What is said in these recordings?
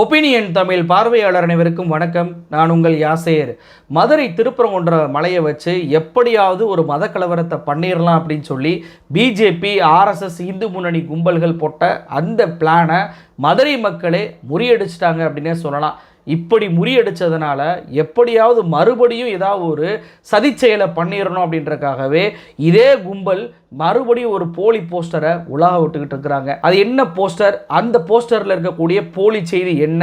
Opinion Tamil பார்வையாளர் அனைவருக்கும் வணக்கம். நான் உங்கள் யாசேர். மதுரை திருப்பரங்குன்ற மலையை வச்சு எப்படியாவது ஒரு மத கலவரத்தை பண்ணிடலாம் அப்படின்னு சொல்லி பிஜேபி ஆர்எஸ்எஸ் இந்து முன்னணி கும்பல்கள் போட்ட அந்த பிளானை மதுரை மக்களே முறியடிச்சிட்டாங்க அப்படின்னே சொல்லலாம். இப்படி முறியடித்ததுனால எப்படியாவது மறுபடியும் ஏதாவது ஒரு சதி செயலை பண்ணிடணும் அப்படின்றக்காகவே இதே கும்பல் மறுபடியும் ஒரு போலி போஸ்டரை உலாக விட்டுக்கிட்டு இருக்கிறாங்க. அது என்ன போஸ்டர்? அந்த போஸ்டரில் இருக்கக்கூடிய போலி செய்தி என்ன?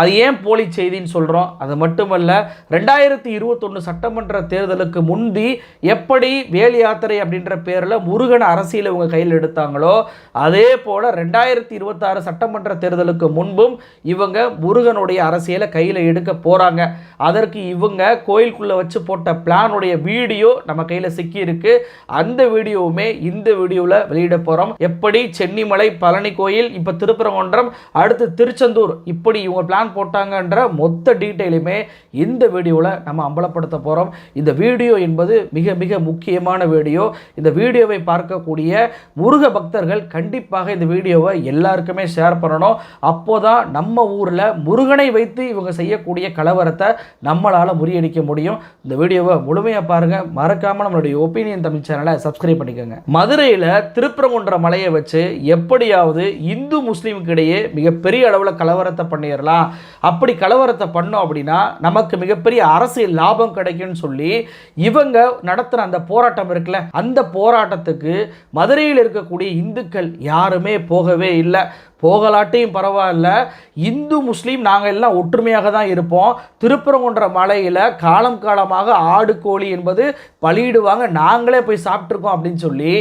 அது ஏன் போலி செய்தின்னு சொல்கிறோம் அது மட்டுமல்ல ரெண்டாயிரத்தி இருபத்தொன்று சட்டமன்ற தேர்தலுக்கு முந்தி எப்படி வேலி யாத்திரை அப்படின்ற பேரில் முருகன் அரசியல் இவங்க கையில் எடுத்தாங்களோ அதே போல் ரெண்டாயிரத்தி இருபத்தாறு சட்டமன்ற தேர்தலுக்கு முன்பும் இவங்க முருகனுடைய அரசியலை கையில் எடுக்க போகிறாங்க அதற்கு இவங்க கோயிலுக்குள்ளே வச்சு போட்ட பிளானுடைய வீடியோ நம்ம கையில் சிக்கியிருக்கு. அந்த வீடியோவுமே இந்த வீடியோவில் வெளியிட போகிறோம் எப்படி சென்னிமலை பழனி கோயில் இப்போ திருப்பரங்குன்றம் அடுத்து திருச்செந்தூர் இப்படி இவங்க பிளான் போட்டாங்கன்ற மொத்த டீட்டெயிலுமே இந்த வீடியோவில் நம்ம அம்பலப்படுத்த போகிறோம் இந்த வீடியோ என்பது மிக மிக முக்கியமான வீடியோ. இந்த வீடியோவை பார்க்கக்கூடிய முருக பக்தர்கள் கண்டிப்பாக இந்த வீடியோவை எல்லாருக்குமே ஷேர் பண்ணணும். அப்போதான் நம்ம ஊரில் முருகனை வைத்து இவங்க செய்யக்கூடிய கலவரத்தை நம்மளால் முறியடிக்க முடியும். இந்த வீடியோவை முழுமையாக பாருங்கள் மறக்காமல் நம்மளுடைய ஒப்பீனியன் தமிழ் சேனலை சப்ஸ்கிரைப் பண்ணிக்கோங்க. மதுரையில் திருப்பரங்குன்ற மலையை வச்சு எப்படியாவது இந்து முஸ்லீமுக்கு இடையே மிகப்பெரிய அளவில் கலவரத்தை பண்ணிடலாம் அப்படி கலவரத்தை பண்ணோம் அப்படின்னா நமக்கு மிகப்பெரிய அரசியல் லாபம் கிடைக்கும்னு சொல்லி இவங்க நடத்துகிற அந்த போராட்டம் இருக்குல்ல அந்த போராட்டத்துக்கு மதுரையில் இருக்கக்கூடிய இந்துக்கள் யாருமே போகவே இல்லை. போகலாட்டையும் பரவாயில்ல. இந்து முஸ்லீம் நாங்கள் எல்லாம் ஒற்றுமையாக தான் இருப்போம். திருப்பரங்குன்ற மலையில் காலம் காலமாக ஆடு கோழி என்பது பலியிடுவாங்க. நாங்களே போய் சாப்பிட்ருக்கோம் அப்படின்னு சொல்லி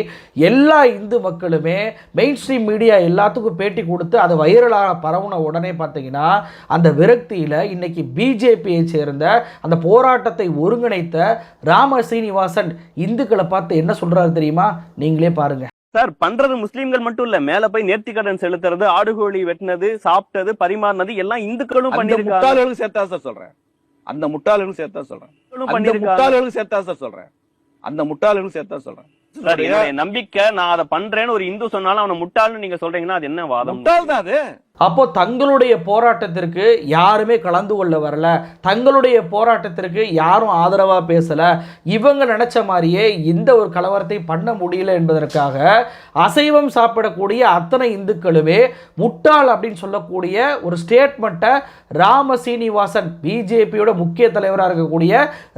எல்லா இந்து மக்களுமே மெயின் ஸ்ட்ரீம் மீடியா எல்லாத்துக்கும் பேட்டி கொடுத்து அது வைரலாக பரவுன உடனே பார்த்தீங்கன்னா அந்த விரக்தியில் இன்றைக்கி பிஜேபியை சேர்ந்த அந்த போராட்டத்தை ஒருங்கிணைத்த ராம சீனிவாசன் இந்துக்களை பார்த்து என்ன சொல்கிறாரு தெரியுமா? நீங்களே பாருங்கள் சார் பண்றது முஸ்லீம்கள் மட்டும் இல்ல மேல போய் நேர்த்தி கடன் செலுத்துறது ஆடுகோழி வெட்டினது சாப்பிட்டது பரிமாறினது எல்லாம் இந்துக்களும் பண்ணிருக்காங்க சேர்த்தா சார் சொல்றேன். அந்த முட்டாள்களுக்கு சேர்த்தா சொல்றேன். முட்டாள்களுக்கு சேர்த்தா சார் சொல்றேன். அந்த முட்டாள்களுக்கு சேர்த்தா சொல்றேன். நம்பிக்கை நான் அதை பண்றேன்னு ஒரு இந்து சொன்னாலும் அவனை முட்டாள்னு நீங்க சொல்றீங்கன்னா அது என்ன வாதம்? முட்டாள் தான் அது. அப்போ தங்களுடைய போராட்டத்திற்கு யாருமே கலந்து கொள்ள வரல. தங்களுடைய போராட்டத்திற்கு யாரும் ஆதரவாக பேசலை. இவங்க நினச்ச மாதிரியே இந்த ஒரு கலவரத்தை பண்ண முடியல என்பதற்காக அசைவம் சாப்பிடக்கூடிய அத்தனை இந்துக்களுமே முட்டாள் அப்படின்னு சொல்லக்கூடிய ஒரு ஸ்டேட்மெண்ட்டை ராம சீனிவாசன் பிஜேபியோட முக்கிய தலைவராக இருக்கக்கூடிய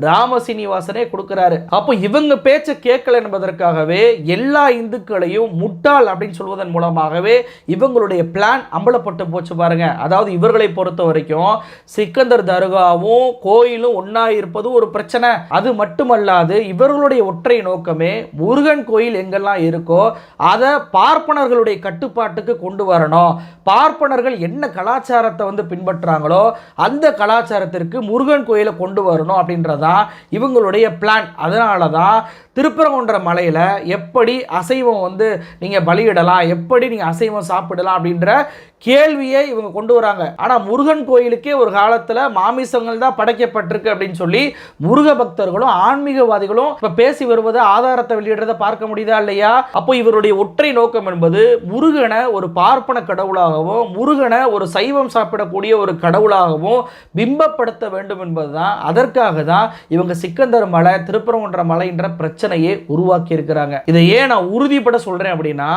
ராம சீனிவாசனே கொடுக்குறாரு. அப்போ இவங்க பேச்சை கேட்கல என்பதற்காகவே எல்லா இந்துக்களையும் முட்டாள் அப்படின்னு சொல்வதன் மூலமாகவே இவங்களுடைய பிளான் அம்பலப்பட்டு போச்சு பாருங்க. அதாவது இவர்களை பொறுத்த வரைக்கும் சிக்கந்தர் தர்காவும் கோயிலும் ஒன்றா இருப்பது ஒரு பிரச்சனை. அது மட்டுமல்லாது இவர்களுடைய ஒற்றை நோக்கமே முருகன் கோயில் எங்கெல்லாம் இருக்கோ அதை பார்ப்பனர்களுடைய கட்டுப்பாட்டுக்கு கொண்டு வரணும். பார்ப்பனர்கள் என்ன கலாச்சாரத்தை வந்து பின்பற்றுறாங்களோ அந்த கலாச்சாரத்திற்கு முருகன் கோயிலை கொண்டு வரணும் அப்படின்றதான் இவங்களுடைய பிளான் அதனால தான் திருப்பரங்குன்ற மலையில் எப்படி அசைவம் வந்து நீங்கள் பலியிடலாம் எப்படி நீங்கள் அசைவம் சாப்பிடலாம் அப்படின்ற கேள்வியை இவங்க கொண்டு வராங்க. ஆனால் முருகன் கோயிலுக்கே ஒரு காலத்தில் மாமிசங்கள் தான் படைக்கப்பட்டிருக்கு அப்படின்னு சொல்லி முருக பக்தர்களும் ஆன்மீகவாதிகளும் இப்போ பேசி வருவது ஆதாரத்தை வெளியிடுறதை பார்க்க முடியுதா இல்லையா? அப்போ இவருடைய ஒற்றை நோக்கம் என்பது முருகனை ஒரு பார்ப்பன கடவுளாகவும் முருகனை ஒரு சைவம் சாப்பிடக்கூடிய ஒரு கடவுளாகவும் பிம்பப்படுத்த வேண்டும் என்பதுதான். அதற்காக தான் இவங்க சிக்கந்தர் மலை திருப்பரங்குன்ற மலைன்ற பிரச்சனையை உருவாக்கி இருக்கிறாங்க இதை ஏன் நான் உறுதிப்பட சொல்றேன் அப்படின்னா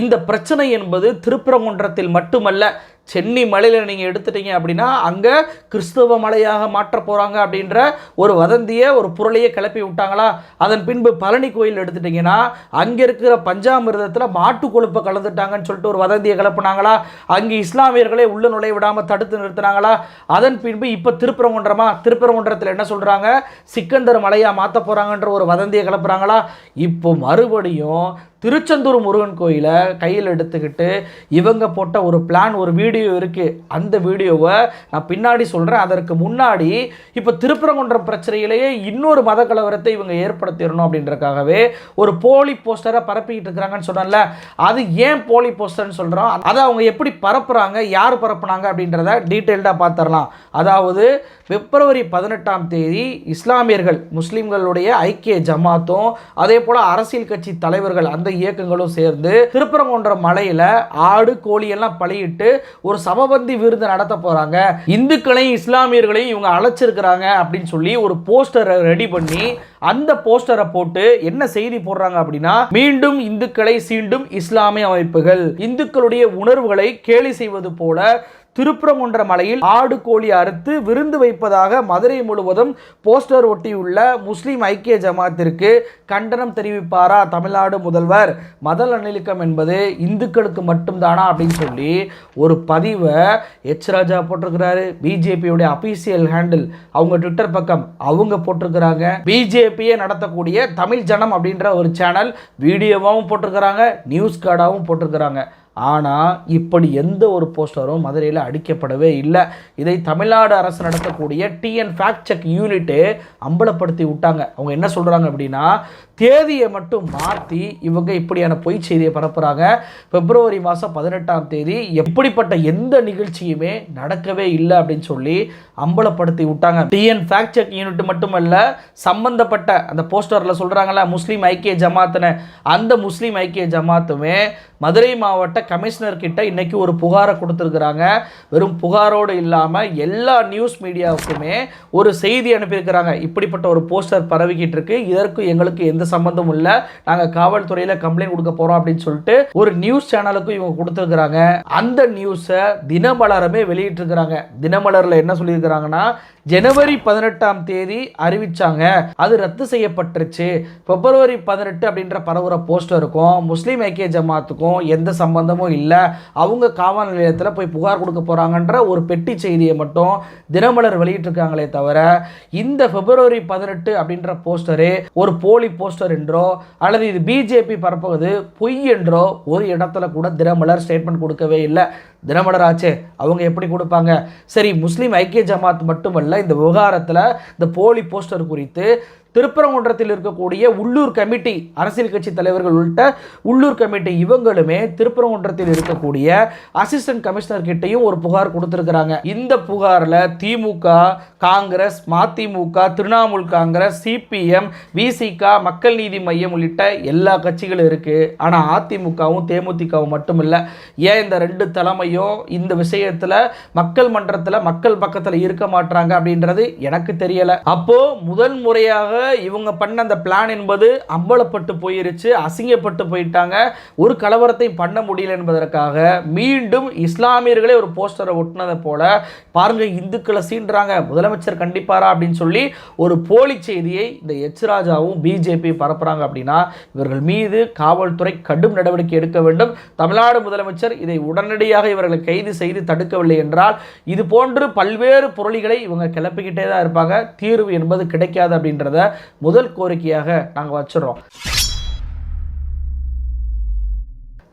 இந்த பிரச்சனை என்பது திருப்பரங்குன்றத்தில் மட்டுமல்ல சென்னி மலையில் நீங்கள் எடுத்துட்டீங்க அப்படின்னா அங்கே கிறிஸ்தவ மலையாக மாற்ற போகிறாங்க அப்படின்ற ஒரு வதந்தியை ஒரு புரளையை கிளப்பி விட்டாங்களா? அதன் பின்பு பழனி கோயில் எடுத்துட்டிங்கன்னா அங்கே இருக்கிற பஞ்சாமிர்தத்தில் மாட்டு கொழுப்பை கலந்துட்டாங்கன்னு சொல்லிட்டு ஒரு வதந்தியை கிளப்புனாங்களா? அங்கே இஸ்லாமியர்களே உள்ள நுழைய விடாமல் தடுத்து நிறுத்தினாங்களா? அதன் பின்பு இப்போ திருப்பரங்குன்றமா? திருப்பரங்குன்றத்தில் என்ன சொல்கிறாங்க சிக்கந்தர் மலையாக மாற்ற போகிறாங்கன்ற ஒரு வதந்தியை கிளப்புறாங்களா? இப்போ மறுபடியும் திருச்செந்தூர் முருகன் கோயிலை கையில் எடுத்துக்கிட்டு இவங்க போட்ட ஒரு பிளான் ஒரு வீடியோ இருக்குது அந்த வீடியோவை நான் பின்னாடி சொல்கிறேன் அதற்கு முன்னாடி இப்போ திருப்பரங்குன்றம் பிரச்சனையிலேயே இன்னொரு மத கலவரத்தை இவங்க ஏற்படுத்திடணும் அப்படின்றக்காகவே ஒரு போலி போஸ்டரை பரப்பிக்கிட்டு இருக்கிறாங்கன்னு சொன்னேன்ல. அது ஏன் போலி போஸ்டர்னு சொல்கிறோம் அதை அவங்க எப்படி பரப்புகிறாங்க யார் பரப்புனாங்க அப்படின்றத டீட்டெயில்டாக பார்த்துடலாம் அதாவது பிப்ரவரி பதினெட்டாம் தேதி இஸ்லாமியர்கள் முஸ்லீம்களுடைய ஐக்கிய ஜமாத்தும் அதே போல் அரசியல் கட்சி தலைவர்கள் அந்த சார்ந்த இயக்கங்களும் சேர்ந்து திருப்பரங்குன்றம் மலையில ஆடு கோழி எல்லாம் பலியிட்டு ஒரு சமபந்தி விருந்து நடத்த போறாங்க. இந்துக்களையும் இஸ்லாமியர்களையும் இவங்க அழைச்சிருக்கிறாங்க அப்படின்னு சொல்லி ஒரு போஸ்டரை ரெடி பண்ணி அந்த போஸ்டரை போட்டு என்ன செய்தி போடுறாங்க அப்படின்னா மீண்டும் இந்துக்களை சீண்டும் இஸ்லாமிய அமைப்புகள். இந்துக்களுடைய உணர்வுகளை கேலி செய்வது போல திருப்புறங்குன்ற மலையில் ஆடு கோழி அறுத்து விருந்து வைப்பதாக மதுரை முழுவதும் போஸ்டர் ஒட்டியுள்ள முஸ்லீம் ஐக்கிய ஜமாத்திற்கு கண்டனம் தெரிவிப்பாரா தமிழ்நாடு முதல்வர்? மத நல்லிணக்கம் என்பது இந்துக்களுக்கு மட்டும்தானா அப்படின்னு சொல்லி ஒரு பதிவை எச் ராஜா போட்டிருக்கிறாரு. பிஜேபியுடைய அபிஷியல் ஹேண்டில் அவங்க ட்விட்டர் பக்கம் அவங்க போட்டிருக்கிறாங்க. பிஜேபியை நடத்தக்கூடிய தமிழ் ஜனம் அப்படின்ற ஒரு சேனல் வீடியோவாகவும் போட்டிருக்கிறாங்க நியூஸ் கார்டாகவும் போட்டிருக்கிறாங்க. ஆனால் இப்படி எந்த ஒரு போஸ்டரும் மதுரையில் அடிக்கப்படவே இல்லை. இதை தமிழ்நாடு அரசு நடத்தக்கூடிய டிஎன் ஃபேக்ட் செக் யூனிட்டு அம்பலப்படுத்தி விட்டாங்க. அவங்க என்ன சொல்கிறாங்க அப்படின்னா தேதியை மட்டும் மாற்றி இவங்க இப்படியான பொய் செய்தியை பரப்புகிறாங்க பிப்ரவரி மாதம் பதினெட்டாம் தேதி எப்படிப்பட்ட எந்த நிகழ்ச்சியுமே நடக்கவே இல்லை அப்படின்னு சொல்லி அம்பலப்படுத்தி விட்டாங்க. டிஎன் ஃபேக்ட் செக் யூனிட் மட்டுமல்ல சம்பந்தப்பட்ட அந்த போஸ்டரில் சொல்கிறாங்கள முஸ்லீம் ஐக்கிய ஜமாத்துன்னு. அந்த முஸ்லீம் ஐக்கிய ஜமாத்துமே மதுரை மாவட்ட கமிஷனர் கிட்ட இன்னைக்கு ஒரு புகாரை கொடுத்துருக்குறாங்க. வெறும் புகாரோடு இல்லாமல் எல்லா நியூஸ் மீடியாவுக்குமே ஒரு செய்தி அனுப்பியிருக்கிறாங்க. இப்படிப்பட்ட ஒரு போஸ்டர் பரவிக்கிட்டு இருக்கு. இதற்கு எங்களுக்கு எந்த சம்மந்தமும் இல்லை. நாங்கள் காவல்துறையில் கம்ப்ளைண்ட் கொடுக்க போகிறோம் அப்படின்னு சொல்லிட்டு ஒரு நியூஸ் சேனலுக்கும் இவங்க கொடுத்துருக்குறாங்க. அந்த நியூஸை தினமலரமே வெளியிட்டிருக்கிறாங்க. தினமலரில் என்ன சொல்லியிருக்கிறாங்கன்னா ஜனவரி பதினெட்டாம் தேதி அறிவிச்சாங்க. அது ரத்து செய்யப்பட்டுருச்சு. பிப்ரவரி பதினெட்டு அப்படின்ற பரவுகிற போஸ்டருக்கும் முஸ்லீம் ஐக்கிய ஜமாத்துக்கும் எந்த சம்பந்தமும் இல்லை. அவங்க காவல் நிலையத்தில் போய் புகார் கொடுக்க போகிறாங்கன்ற ஒரு பெட்டி செய்தியை மட்டும் தினமலர் வெளியிட்டிருக்காங்களே தவிர இந்த பிப்ரவரி பதினெட்டு அப்படின்ற போஸ்டரு ஒரு போலி போஸ்டர் என்றோ அல்லது இது பிஜேபி பரப்புவது பொய் என்றோ ஒரு இடத்துல கூட தினமலர் ஸ்டேட்மெண்ட் கொடுக்கவே இல்லை. தினமலர் ஆச்சே அவங்க எப்படி கொடுப்பாங்க? சரி முஸ்லீம் ஐக்கிய ஜமாத் மட்டுமல்ல இந்த விவகாரத்தில் இந்த போலி போஸ்டர் குறித்து திருப்பரங்குன்றத்தில் இருக்கக்கூடிய உள்ளூர் கமிட்டி அரசியல் கட்சி தலைவர்கள் உள்ளிட்ட உள்ளூர் கமிட்டி இவங்களுமே திருப்பரங்குன்றத்தில் இருக்கக்கூடிய அசிஸ்டன்ட் கமிஷனர் கிட்டையும் ஒரு புகார் கொடுத்துருக்குறாங்க. இந்த புகாரில் திமுக காங்கிரஸ் மதிமுக திரிணாமுல் காங்கிரஸ் சிபிஎம் விசிக மக்கள் நீதி மையம் உள்ளிட்ட எல்லா கட்சிகளும் இருக்குது ஆனால் அதிமுகவும் தேமுதிகவும் மட்டும் இல்லை ஏன் இந்த ரெண்டு தலைமையும் இந்த விஷயத்தில் மக்கள் மன்றத்தில் மக்கள் பக்கத்தில் இருக்க மாட்டாங்க அப்படின்றது எனக்கு தெரியலை. அப்போது முதல் முறையாக இவங்க பண்ண அந்த பிளான் என்பது அம்பலப்பட்டு போயிருச்சு அசிங்கப்பட்டு போயிட்டாங்க. ஒரு கலவரத்தை பண்ண முடியல என்பதற்காக மீண்டும் இஸ்லாமியர்களே ஒரு போஸ்டரை ஒட்டினதை போல பாருங்க இந்துக்களை சீன்றாங்க முதலமைச்சர் கண்டிப்பாரா அப்படின்னு சொல்லி ஒரு போலி செய்தியை இந்த எச் ராஜாவும் பிஜேபி பரப்புறாங்க அப்படின்னா இவர்கள் மீது காவல்துறை கடும் நடவடிக்கை எடுக்க வேண்டும். தமிழ்நாடு முதலமைச்சர் இதை உடனடியாக இவர்களை கைது செய்து தடுக்கவில்லை என்றால் இது போன்று பல்வேறு பொருளிகளை இவங்க கிளப்பிக்கிட்டே தான் இருப்பாங்க. தீர்வு என்பது கிடைக்காது அப்படின்றத முதல் கோரிக்கையாக நாங்கள் வச்சிடறோம்.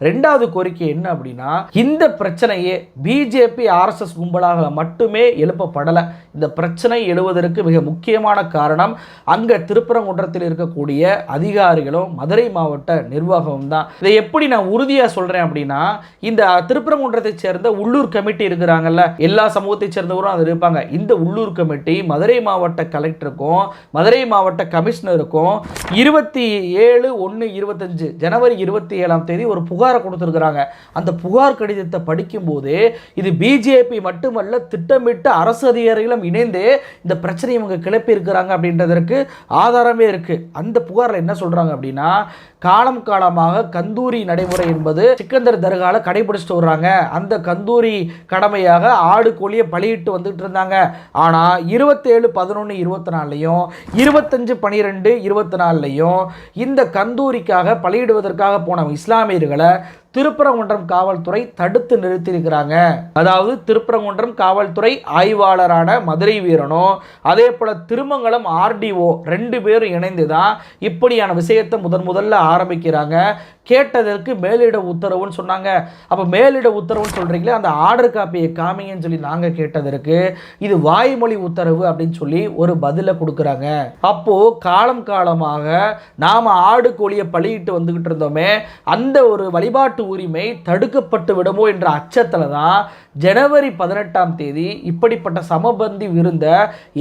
ரெண்டாவது கோரிக்கை என்ன அப்படின்னா இந்த பிரச்சனையே பிஜேபி ஆர்எஸ்எஸ் கும்பலாக மட்டுமே எழுப்பப்படலை. இந்த பிரச்சனை எழுவதற்கு மிக முக்கியமான காரணம் அங்கே திருப்பரங்குன்றத்தில் இருக்கக்கூடிய அதிகாரிகளும் மதுரை மாவட்ட நிர்வாகமும் தான். இதை எப்படி நான் உறுதியாக சொல்கிறேன் அப்படின்னா இந்த திருப்பரங்குன்றத்தை சேர்ந்த உள்ளூர் கமிட்டி இருக்கிறாங்கல்ல எல்லா சமூகத்தை சேர்ந்தவரும் அது இருப்பாங்க. இந்த உள்ளூர் கமிட்டி மதுரை மாவட்ட கலெக்டருக்கும் மதுரை மாவட்ட கமிஷனருக்கும் இருபத்தி ஏழு ஒன்று இருபத்தஞ்சு ஜனவரி இருபத்தி ஏழாம் தேதி ஒரு புகார் கொடுத்துருக்குறாங்க. அந்த புகார் கடிதத்தை படிக்கும்போது இது பிஜேபி மட்டுமல்ல திட்டமிட்டு அரசு அதிகாரிகளும் இணைந்து இந்த பிரச்சனையை இவங்க கிளப்பி இருக்கிறாங்க அப்படின்றதற்கு ஆதாரமே இருக்கு. அந்த புகாரில் என்ன சொல்றாங்க அப்படின்னா காலம் காலமாக கந்தூரி நடைமுறை என்பது சிக்கந்தர் தர்கால கடைபிடிச்சிட்டு வர்றாங்க. அந்த கந்தூரி கடமையாக ஆடு கோழியை பலியிட்டு வந்துட்டு இருந்தாங்க. ஆனால் இருபத்தேழு பதினொன்று இருபத்தி நாலுலையும் இருபத்தஞ்சு பன்னிரெண்டு இருபத்தி நாலுலையும் இந்த கந்தூரிக்காக பலியிடுவதற்காக போன இஸ்லாமியர்களை திருப்பரங்குன்றம் காவல்துறை தடுத்து நிறுத்தியிருக்கிறாங்க. அதாவது திருப்பரங்குன்றம் காவல்துறை ஆய்வாளரான மதுரை வீரனும் அதே போல திருமங்கலம் ஆர்டிஓ ரெண்டு பேரும் இணைந்து தான் இப்படியான விஷயத்தை முதன் முதல்ல ஆரம்பிக்கிறாங்க. கேட்டதற்கு மேலிட உத்தரவுன்னு சொன்னாங்க. அப்போ மேலிட உத்தரவுன்னு சொல்கிறீங்களே அந்த ஆர்டர் காப்பியை காமிங்கன்னு சொல்லி நாங்கள் கேட்டதற்கு இது வாய்மொழி உத்தரவு அப்படின்னு சொல்லி ஒரு பதிலை கொடுக்குறாங்க. அப்போது காலம் காலமாக நாம் ஆடு கோழியை பழியிட்டு வந்துக்கிட்டு இருந்தோமே அந்த ஒரு வழிபாட்டு வழிபாட்டு உரிமை தடுக்கப்பட்டு விடுமோ என்ற அச்சத்தில் தான் ஜனவரி பதினெட்டாம் தேதி இப்படிப்பட்ட சமபந்தி விருந்த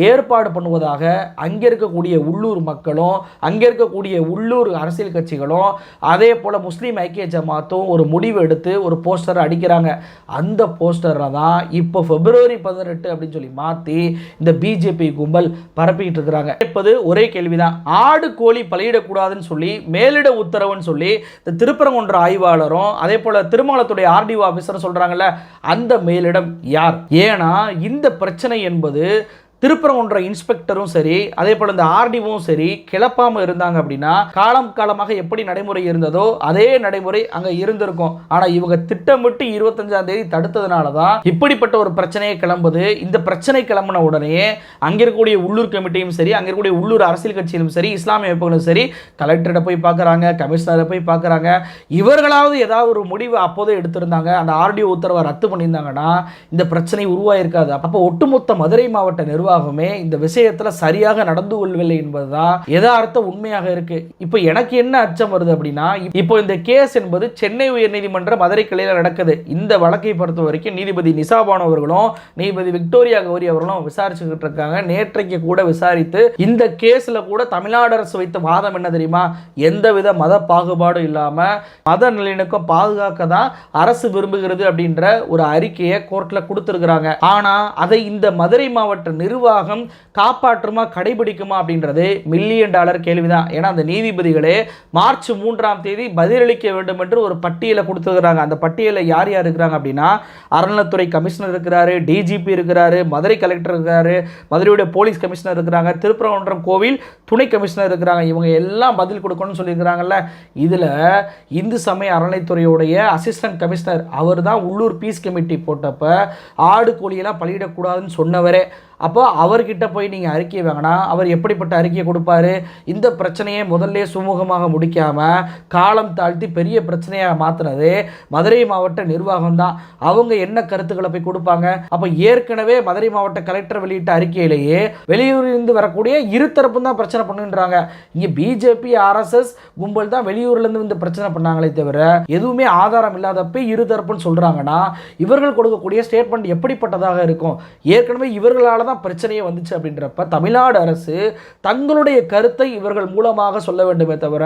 ஏற்பாடு பண்ணுவதாக அங்கே இருக்கக்கூடிய உள்ளூர் மக்களும் அங்கே இருக்கக்கூடிய உள்ளூர் அரசியல் கட்சிகளும் அதே போல் முஸ்லீம் ஐக்கிய ஜமாத்தும் ஒரு முடிவு எடுத்து ஒரு போஸ்டர் அடிக்கிறாங்க. அந்த போஸ்டரில் தான் இப்போ பிப்ரவரி பதினெட்டு அப்படின்னு சொல்லி மாற்றி இந்த பிஜேபி கும்பல் பரப்பிக்கிட்டு இருக்கிறாங்க. இப்போது ஒரே கேள்விதான். ஆடு கோழி பலியிடக்கூடாதுன்னு சொல்லி மேலிட உத்தரவுன்னு சொல்லி இந்த திருப்பரங்குன்ற ஆய்வாளரும் அதே போல் திருமாலத்துடைய ஆர்டிஓ ஆஃபீஸர் சொல்கிறாங்கல்ல அந்த மேலிடம் யார்? ஏன்னா இந்த பிரச்சனை என்பது திருப்பரங்குன்ற இன்ஸ்பெக்டரும் சரி அதே போல் இந்த ஆர்டிஓவும் சரி கிளப்பாமல் இருந்தாங்க அப்படின்னா காலம் காலமாக எப்படி நடைமுறை இருந்ததோ அதே நடைமுறை அங்கே இருந்திருக்கும். ஆனால் இவங்க திட்டமிட்டு இருபத்தஞ்சாம் தேதி தடுத்ததுனால தான் இப்படிப்பட்ட ஒரு பிரச்சனையை கிளம்புது. இந்த பிரச்சனை கிளம்பின உடனே அங்கே இருக்கக்கூடிய உள்ளூர் கமிட்டியும் சரி அங்கே இருக்கக்கூடிய உள்ளூர் அரசியல் கட்சியிலும் சரி இஸ்லாமிய அமைப்புகளும் சரி கலெக்டரை போய் பார்க்குறாங்க கமிஷனரை போய் பார்க்குறாங்க இவர்களாவது ஏதாவது ஒரு முடிவு அப்போதே எடுத்திருந்தாங்க. அந்த ஆர்டிஓ உத்தரவை ரத்து பண்ணியிருந்தாங்கன்னா இந்த பிரச்சனை உருவாயிருக்காது. அப்போ ஒட்டுமொத்த மதுரை மாவட்ட நிர்வாகம் இந்த விஷயத்தில் சரியாக நடந்து கொள்ளவில்லை என்பதுதான் எதார்த்தம் உண்மையாக இருக்கு. இப்போ எனக்கு என்ன அச்சம் வருது அப்படின்னா இப்போ இந்த கேஸ் என்பது சென்னை உயர்நீதிமன்ற மதுரை கிளையில் நடக்குது. இந்த வழக்கை பொறுத்த வரைக்கும் நீதிபதி நிசாபானு அவர்களும் நீதிபதி விக்டோரியா கௌரி அவர்களும் விசாரிச்சுக்கிட்டு இருக்காங்க. நேற்றைக்கு கூட விசாரித்து இந்த கேஸ்ல கூட தமிழ்நாடு அரசு வைத்த வாதம் என்ன தெரியுமா? எந்தவித மத பாகுபாடும் இல்லாம மத நல்லிணக்கம் பாதுகாக்க தான் அரசு விரும்புகிறது அப்படின்ற ஒரு அறிக்கையை கோர்ட்ல கொடுத்துருக்குறாங்க. ஆனா அதை இந்த மதுரை மாவட்ட நிர்வாகம் காப்பாற்றுமா கடைபிடிக்குமா அப்படின்றது மில்லியன் டாலர் கேள்விதான். ஏன்னா அந்த நீதிபதிகளே மார்ச் மூன்றாம் தேதி பதிலளிக்க வேண்டும் என்று ஒரு பட்டியலை கொடுத்துருக்குறாங்க. அந்த பட்டியலில் யார் யார் இருக்கிறாங்க அப்படின்னா அறநிலைத்துறை கமிஷனர் இருக்கிறாரு டிஜிபி இருக்கிறாரு மதுரை கலெக்டர் இருக்கிறாரு மதுரையுடைய போலீஸ் கமிஷனர் இருக்கிறாங்க திருப்பரங்குன்றம் கோவில் துணை கமிஷனர் இருக்கிறாங்க. இவங்க எல்லாம் பதில் கொடுக்கணும்னு சொல்லியிருக்கிறாங்கல்ல. இதில் இந்து சமய அறநிலைத்துறையுடைய அசிஸ்டன்ட் கமிஷனர் அவர் தான் உள்ளூர் பீஸ் கமிட்டி போட்டப்ப ஆடு கோழியெல்லாம் பலியிடக்கூடாதுன்னு சொன்னவரே. அப்போ அவர்கிட்ட போய் நீங்கள் அறிக்கை வாங்கினா அவர் எப்படிப்பட்ட அறிக்கையை கொடுப்பாரு? இந்த பிரச்சனையை முதல்ல சுமூகமாக முடிக்காமல் காலம் தாழ்த்தி பெரிய பிரச்சனையாக மாற்றினது மதுரை மாவட்ட நிர்வாகம் தான் அவங்க என்ன கருத்துக்களை போய் கொடுப்பாங்க? அப்போ ஏற்கனவே மதுரை மாவட்ட கலெக்டர் வெளியிட்ட அறிக்கையிலேயே வெளியூரிலிருந்து வரக்கூடிய இரு தரப்பும் தான் பிரச்சனை பண்ணுன்றாங்க. இங்கே பிஜேபி ஆர்எஸ்எஸ் கும்பல் தான் வெளியூர்லேருந்து வந்து பிரச்சனை பண்ணாங்களே தவிர எதுவுமே ஆதாரம் இல்லாதப்ப இரு தரப்புன்னு சொல்கிறாங்கன்னா இவர்கள் கொடுக்கக்கூடிய ஸ்டேட்மெண்ட் எப்படிப்பட்டதாக இருக்கும்? ஏற்கனவே இவர்களால் தான் தான் பிரச்சனையே வந்துச்சு அப்படின்றப்ப தமிழ்நாடு அரசு தங்களுடைய கருத்தை இவர்கள் மூலமாக சொல்ல வேண்டுமே தவிர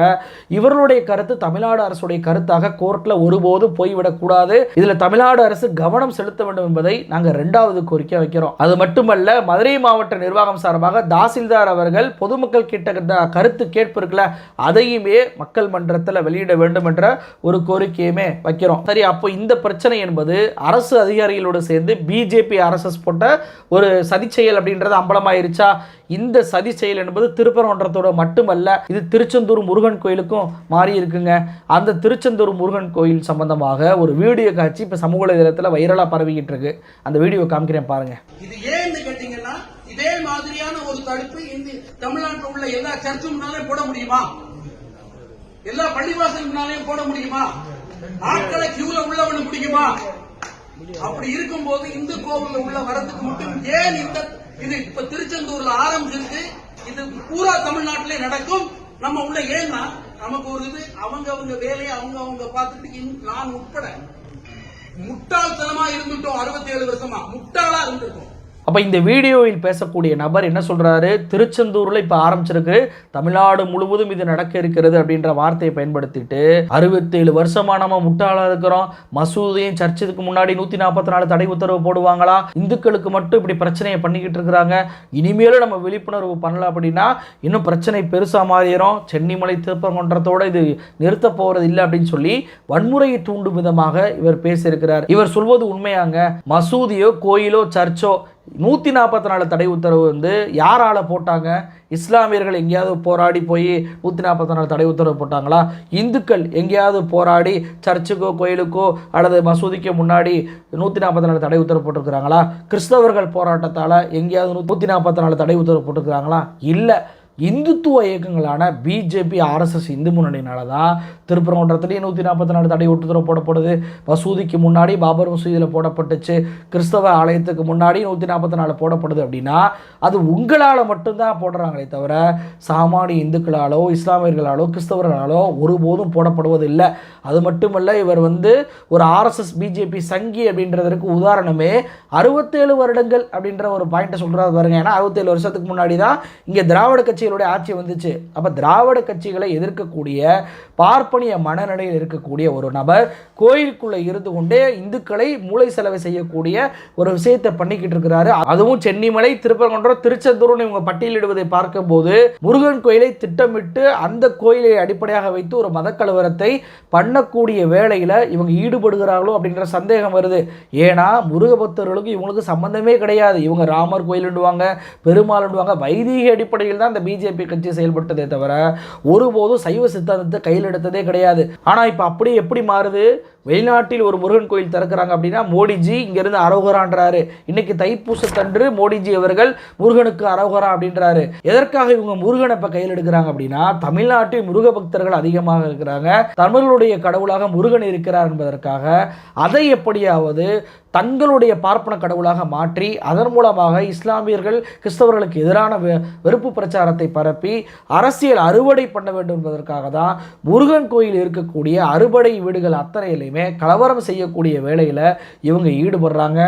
இவர்களுடைய கருத்து தமிழ்நாடு அரசுடைய கருத்தாக கோர்ட்டில் ஒருபோதும் போய்விடக்கூடாது இதில் தமிழ்நாடு அரசு கவனம் செலுத்த வேண்டும் என்பதை நாங்கள் ரெண்டாவது கோரிக்கை வைக்கிறோம். அது மட்டுமல்ல மதுரை மாவட்ட நிர்வாகம் சார்பாக தாசில்தார் அவர்கள் பொதுமக்கள் கிட்ட கருத்து கேட்பு இருக்குல்ல அதையுமே மக்கள் மன்றத்தில் வெளியிட வேண்டும் என்ற ஒரு கோரிக்கையுமே வைக்கிறோம். சரி அப்போ இந்த பிரச்சனை என்பது அரசு அதிகாரிகளோடு சேர்ந்து பிஜேபி ஆர்எஸ்எஸ் போட்ட ஒரு சதி செயல் அப்படின்றது அம்பலமாயிருச்சா? இந்த சதி செயல் என்பது திருப்பரங்குன்றத்தோட மட்டுமல்ல இது திருச்செந்தூர் முருகன் கோயிலுக்கும் மாறி இருக்குங்க அந்த திருச்செந்தூர் முருகன் கோயில் சம்பந்தமாக ஒரு வீடியோ காட்சி இப்போ சமூக வலைதளத்தில் வைரலாக பரவிக்கிட்டு இருக்கு அந்த வீடியோ காமிக்கிறேன் பாருங்க. இது ஏன்னு கேட்டீங்கன்னா இதே மாதிரியான ஒரு தடுப்பு இந்த தமிழ்நாட்டில் உள்ள எல்லா சர்ச்சும்னாலே போட முடியுமா? எல்லா பள்ளிவாசல் போட முடியுமா? ஆட்களை கியூல உள்ளவனு பண்ண முடியுமா அப்படி இருக்கும்போது இந்து கோவில்ல உள்ள வரதுக்கு மட்டும் ஏன் இந்த இது இப்ப திருச்செந்தூர்ல ஆரம்பிச்சிருக்கு? இது பூரா தமிழ்நாட்டிலே நடக்கும். நம்ம உள்ள ஏன்னா நமக்கு ஒரு இது அவங்க அவங்க வேலையை அவங்க அவங்க பார்த்துட்டு நான் உட்பட. முட்டாள்தனமா இருந்துட்டோம் அறுபத்தி ஏழு வருஷமா. முட்டாளா இருந்திருக்கோம் அப்போ இந்த வீடியோவில் பேசக்கூடிய நபர் என்ன சொல்கிறாரு திருச்செந்தூரில் இப்போ ஆரம்பிச்சிருக்கு. தமிழ்நாடு முழுவதும் இது நடக்க இருக்கிறது அப்படின்ற வார்த்தையை பயன்படுத்திட்டு அறுபத்தேழு வருஷமா நம்ம முட்டாளாக இருக்கிறோம். மசூதியும் சர்ச்சுக்கு முன்னாடி நூற்றி நாற்பத்தி நாலு தடை உத்தரவு போடுவாங்களா? இந்துக்களுக்கு மட்டும் இப்படி பிரச்சனையை பண்ணிக்கிட்டு இருக்கிறாங்க. இனிமேலும் நம்ம விழிப்புணர்வு பண்ணல அப்படின்னா இன்னும் பிரச்சனை பெருசாக மாறிடும் சென்னிமலை திருப்பங்குன்றத்தோடு இது நிறுத்த போகிறது இல்லை அப்படின்னு சொல்லி வன்முறையை தூண்டும் விதமாக இவர் பேசியிருக்கிறார். இவர் சொல்வது உண்மையாங்க. மசூதியோ கோயிலோ சர்ச்சோ நூற்றி நாற்பத்தி நாலு தடை உத்தரவு வந்து யாரால் போட்டாங்க? இஸ்லாமியர்கள் எங்கேயாவது போராடி போய் நூற்றி நாற்பத்தி நாலு தடை உத்தரவு போட்டாங்களா? இந்துக்கள் எங்கேயாவது போராடி சர்ச்சுக்கோ கோயிலுக்கோ அல்லது மசூதிக்கோ முன்னாடி நூற்றி நாற்பத்தி நாலு தடை உத்தரவு போட்டிருக்கிறாங்களா? கிறிஸ்தவர்கள் போராட்டத்தால் எங்கேயாவது நூற்றி நாற்பத்தி நாலு தடை உத்தரவு போட்டிருக்கிறாங்களா? இல்லை. இந்துத்துவ இயக்கங்களான பிஜேபி ஆர்எஸ்எஸ் இந்து முன்னணியினால தான் திருப்பரங்குன்றத்துலேயும் நூற்றி நாற்பத்தி நாலு தடை ஒட்டுத்தரவு போடப்படுது. மசூதிக்கு முன்னாடி பாபர் மசூதியில் போடப்பட்டுச்சு. கிறிஸ்தவ ஆலயத்துக்கு முன்னாடி நூற்றி நாற்பத்தி நாலு போடப்படுது அப்படின்னா அது உங்களால் மட்டும்தான் போடுறாங்களே தவிர சாமானிய இந்துக்களாலோ இஸ்லாமியர்களாலோ கிறிஸ்தவர்களாலோ ஒருபோதும் போடப்படுவதில்லை. அது மட்டுமல்ல இவர் வந்து ஒரு ஆர்எஸ்எஸ் பிஜேபி சங்கி அப்படின்றதற்கு உதாரணமே அறுபத்தேழு வருடங்கள் அப்படின்ற ஒரு பாயிண்ட்டை சொல்கிறாரு பாருங்க. ஏன்னா அறுபத்தேழு வருஷத்துக்கு முன்னாடி தான் இங்கே திராவிட கட்சிகளுடைய ஆட்சி வந்துச்சு. அப்போ திராவிட கட்சிகளை எதிர்க்கக்கூடிய பார்ப்ப பார்ப்பனிய மனநிலையில் இருக்கக்கூடிய ஒரு நபர் கோயிலுக்குள்ளே இருந்து கொண்டே இந்துக்களை மூளை செலவை செய்யக்கூடிய ஒரு விஷயத்தை பண்ணிக்கிட்டு இருக்கிறாரு. அதுவும் சென்னிமலை திருப்பரங்குன்றம் திருச்செந்தூர்னு இவங்க பட்டியலிடுவதை பார்க்கும்போது முருகன் கோயிலை திட்டமிட்டு அந்த கோயிலை அடிப்படையாக வைத்து ஒரு மதக்கலவரத்தை பண்ணக்கூடிய வேலையில் இவங்க ஈடுபடுகிறார்களோ அப்படின்ற சந்தேகம் வருது. ஏன்னா முருக பக்தர்களுக்கு இவங்களுக்கு சம்பந்தமே கிடையாது. இவங்க ராமர் கோயிலுண்டுவாங்க பெருமாளுண்டுவாங்க வைதீக அடிப்படையில் தான் இந்த பிஜேபி கட்சி செயல்பட்டதே தவிர ஒருபோதும் சைவ சித்தாந்தத்தை கையில் எடுத்ததே கிடையாது. ஆனால் இப்போ அப்படி எப்படி மாறுது? வெளிநாட்டில் ஒரு முருகன் கோயில் திறக்கிறாங்க அப்படின்னா மோடிஜி இங்கேருந்து அரோகரான்றாரு. இன்னைக்கு தைப்பூசத்தன்று மோடிஜி அவர்கள் முருகனுக்கு அரோகரா அப்படின்றாரு. எதற்காக இவங்க முருகனை இப்போ கையில் எடுக்கிறாங்க அப்படின்னா தமிழ்நாட்டில் முருக பக்தர்கள் அதிகமாக இருக்கிறாங்க. தமிழருடைய கடவுளாக முருகன் இருக்கிறார் என்பதற்காக அதை எப்படியாவது தங்களுடைய பார்ப்பன கடவுளாக மாற்றி அதன் மூலமாக இஸ்லாமியர்கள் கிறிஸ்தவர்களுக்கு எதிரான வெ- வெறுப்பு பிரச்சாரத்தை பரப்பி அரசியல் அறுவடை பண்ண வேண்டும் என்பதற்காக தான் முருகன் கோயில் இருக்கக்கூடிய அறுபடை வீடுகள் அத்தனையிலையுமே கலவரம் செய்யக்கூடிய வேலையில் இவங்க ஈடுபடுறாங்க.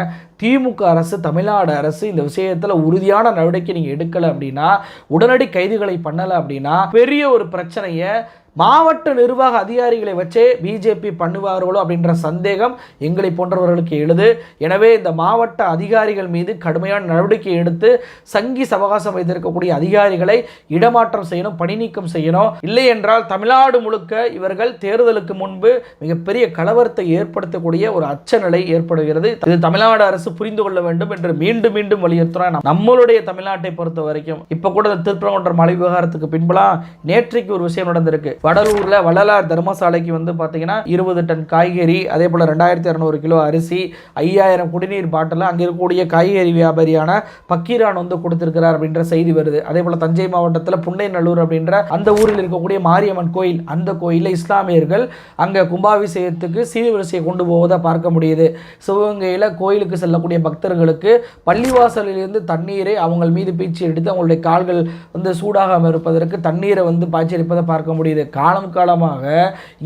திமுக அரசு தமிழ்நாடு அரசு இந்த விஷயத்தில் உறுதியான நடவடிக்கை நீங்கள் எடுக்கலை அப்படின்னா உடனடி கைதுகளை பண்ணலை அப்படின்னா பெரிய ஒரு பிரச்சனையை மாவட்ட நிர்வாக அதிகாரிகளை வச்சே பிஜேபி பண்ணுவார்களோ அப்படின்ற சந்தேகம் எங்களை போன்றவர்களுக்கு எழுது. எனவே இந்த மாவட்ட அதிகாரிகள் மீது கடுமையான நடவடிக்கை எடுத்து சங்கி சவகாசம் வைத்திருக்கக்கூடிய அதிகாரிகளை இடமாற்றம் செய்யணும் பணி நீக்கம் செய்யணும். இல்லை என்றால் தமிழ்நாடு முழுக்க இவர்கள் தேர்தலுக்கு முன்பு மிகப்பெரிய கலவரத்தை ஏற்படுத்தக்கூடிய ஒரு அச்சநிலை ஏற்படுகிறது. இது தமிழ்நாடு அரசு புரிந்து கொள்ள வேண்டும் என்று மீண்டும் மீண்டும் வலியுறுத்துறோம். நம்மளுடைய தமிழ்நாட்டை பொறுத்த வரைக்கும் இப்போ கூட இந்த மலை விவகாரத்துக்கு பின்பலாம் நேற்றைக்கு ஒரு விஷயம் நடந்திருக்கு. வடலூர்ல வள்ளலார் தர்மசாலைக்கு வந்து பார்த்தீங்கன்னா இருபது டன் காய்கறி அதே போல் ரெண்டாயிரத்தி இரநூறு கிலோ அரிசி ஐயாயிரம் குடிநீர் பாட்டில் அங்கே இருக்கக்கூடிய காய்கறி வியாபாரியான பக்கீரான் வந்து கொடுத்துருக்கிறார் அப்படின்ற செய்தி வருது. அதே போல் தஞ்சை மாவட்டத்தில் புன்னைநல்லூர் அப்படின்ற அந்த ஊரில் இருக்கக்கூடிய மாரியம்மன் கோயில் அந்த கோயிலில் இஸ்லாமியர்கள் அங்கே கும்பாபிஷேகத்துக்கு சீர்வரிசையை கொண்டு போவதை பார்க்க முடியுது. சிவகங்கையில் கோயிலுக்கு செல்லக்கூடிய பக்தர்களுக்கு பள்ளிவாசலிலிருந்து தண்ணீரை அவங்க மீது பீச்சி எடுத்து அவங்களுடைய கால்கள் வந்து சூடாகாமல் இருப்பதற்கு தண்ணீரை வந்து பாய்ச்சி எடுப்பதை பார்க்க முடியுது. காலம் காலமாக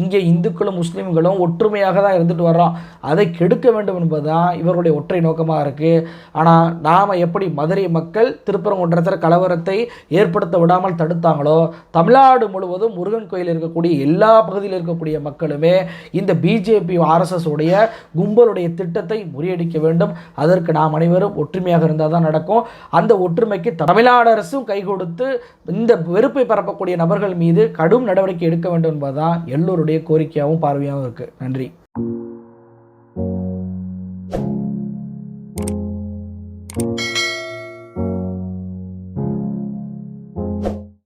இங்கே இந்துக்களும் முஸ்லீம்களும் ஒற்றுமையாக தான் இருந்துட்டு வர்றோம். அதை கெடுக்க வேண்டும் என்பதுதான் இவர்களுடைய ஒற்றை நோக்கமாக இருக்குது ஆனால் நாம் எப்படி மதுரை மக்கள் திருப்பரங்குன்றத்தில் கலவரத்தை ஏற்படுத்த விடாமல் தடுத்தாங்களோ தமிழ்நாடு முழுவதும் முருகன் கோயில் இருக்கக்கூடிய எல்லா பகுதியில் இருக்கக்கூடிய மக்களுமே இந்த பிஜேபி ஆர்எஸ்எஸ் உடைய கும்பலுடைய திட்டத்தை முறியடிக்க வேண்டும். அதற்கு நாம் அனைவரும் ஒற்றுமையாக இருந்தால் தான் நடக்கும். அந்த ஒற்றுமைக்கு தமிழ்நாடு அரசும் கை கொடுத்து இந்த வெறுப்பை பரப்பக்கூடிய நபர்கள் மீது கடும் நடவடிக்கை நடவடிக்கை எடுக்க வேண்டும் என்பதுதான் எல்லோருடைய கோரிக்கையாகவும் பார்வையாகவும் இருக்கு. நன்றி.